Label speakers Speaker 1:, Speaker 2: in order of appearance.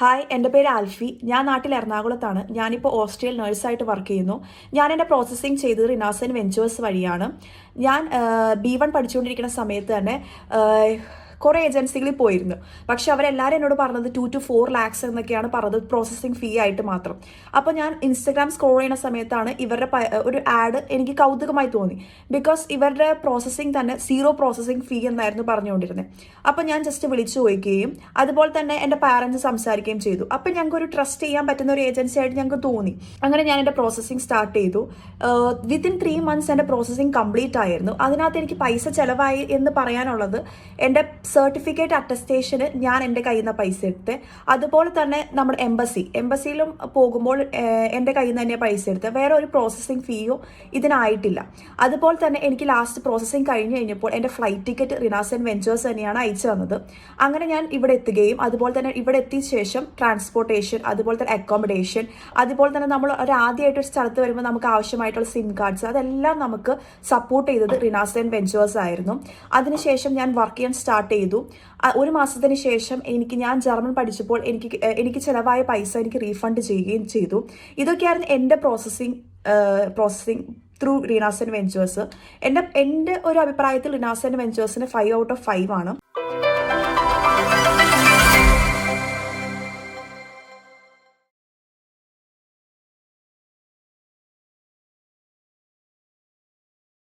Speaker 1: Hi എന്റെ പേര് ആൽഫി. ഞാൻ നാട്ടിൽ എറണാകുളത്താണ്. ഞാനിപ്പോൾ ഓസ്ട്രിയൽ നഴ്സായിട്ട് വർക്ക് ചെയ്യുന്നു. ഞാൻ എന്റെ പ്രോസസ്സിംഗ് ചെയ്തത് റിനാസൻ വെഞ്ചേഴ്സ് വഴിയാണ്. ഞാൻ ബി വൺ പഠിച്ചുകൊണ്ടിരിക്കുന്ന സമയത്ത് തന്നെ കുറേ ഏജൻസികളിൽ പോയിരുന്നു. പക്ഷെ അവരെല്ലാവരും എന്നോട് പറഞ്ഞത് ടു ടു ഫോർ ലാക്സ് എന്നൊക്കെയാണ് പറഞ്ഞത് പ്രോസസ്സിംഗ് ഫീ ആയിട്ട് മാത്രം. അപ്പോൾ ഞാൻ ഇൻസ്റ്റഗ്രാം സ്ക്രോൾ ചെയ്യുന്ന സമയത്താണ് ഇവരുടെ ഒരു ആഡ് എനിക്ക് കൗതുകമായി തോന്നി. ബിക്കോസ് ഇവരുടെ പ്രോസസ്സിംഗ് തന്നെ സീറോ പ്രോസസ്സിംഗ് ഫീ എന്നായിരുന്നു പറഞ്ഞുകൊണ്ടിരുന്നത് അപ്പോൾ ഞാൻ ജസ്റ്റ് വിളിച്ചു ചോദിക്കുകയും അതുപോലെ തന്നെ എന്റെ പാരൻസ് സംസാരിക്കുകയും ചെയ്തു. അപ്പോൾ ഞങ്ങൾക്ക് ഒരു ട്രസ്റ്റ് ചെയ്യാൻ പറ്റുന്ന ഒരു ഏജൻസി ആയിട്ട് ഞങ്ങൾക്ക് തോന്നി. അങ്ങനെ ഞാൻ എന്റെ പ്രോസസ്സിംഗ് സ്റ്റാർട്ട് ചെയ്തു. വിത്തിൻ ത്രീ മന്ത്സ് എന്റെ പ്രോസസ്സിംഗ് കംപ്ലീറ്റ് ആയിരുന്നു. അതിനകത്ത് എനിക്ക് പൈസ ചിലവായി എന്ന് പറയാനുള്ളത് എന്റെ സർട്ടിഫിക്കറ്റ് അറ്റസ്റ്റേഷന് ഞാൻ എന്റെ കയ്യിൽ നിന്ന് പൈസ എടുത്ത്. അതുപോലെ തന്നെ നമ്മുടെ എംബസി എംബസിയിലും പോകുമ്പോൾ എന്റെ കയ്യിൽ നിന്ന് തന്നെ പൈസ എടുത്ത് വേറെ ഒരു പ്രോസസ്സിങ് ഫീയോ ഇതിനായിട്ടില്ല. അതുപോലെ തന്നെ എനിക്ക് ലാസ്റ്റ് പ്രോസസ്സിങ് കഴിഞ്ഞ് കഴിഞ്ഞപ്പോൾ എന്റെ flight ticket Rinas and ventures തന്നെയാണ് അയച്ചു തന്നത്. അങ്ങനെ ഞാൻ ഇവിടെ എത്തുകയും അതുപോലെ തന്നെ ഇവിടെ എത്തിയ ശേഷം ട്രാൻസ്പോർട്ടേഷൻ അതുപോലെ തന്നെ അക്കോമഡേഷൻ അതുപോലെ തന്നെ നമ്മൾ ഒരു ആദ്യമായിട്ട് ഒരു സ്ഥലത്ത് വരുമ്പോൾ നമുക്ക് ആവശ്യമായിട്ടുള്ള സിം കാർഡ്സ് അതെല്ലാം നമുക്ക് സപ്പോർട്ട് ചെയ്തത് റിനാസ് ആൻഡ് വെഞ്ചേഴ്സ് ആയിരുന്നു അതിനുശേഷം ഞാൻ വർക്ക് ചെയ്യാൻ സ്റ്റാർട്ട് ചെയ്തു. ഒരു മാസത്തിന് ശേഷം എനിക്ക് ഞാൻ ജർമ്മൻ പഠിച്ചപ്പോൾ എനിക്ക് എനിക്ക് ചിലവായ പൈസ എനിക്ക് റീഫണ്ട് ചെയ്യുകയും ചെയ്തു. ഇതൊക്കെയായിരുന്നു എന്റെ processing processing through Renaissance Ventures എന്റെ എന്റെ ഒരു അഭിപ്രായത്തിൽ റിനാസൻ വെഞ്ചേഴ്സിന് ഫൈവ് ഔട്ട് ഓഫ് ഫൈവ് ആണ്.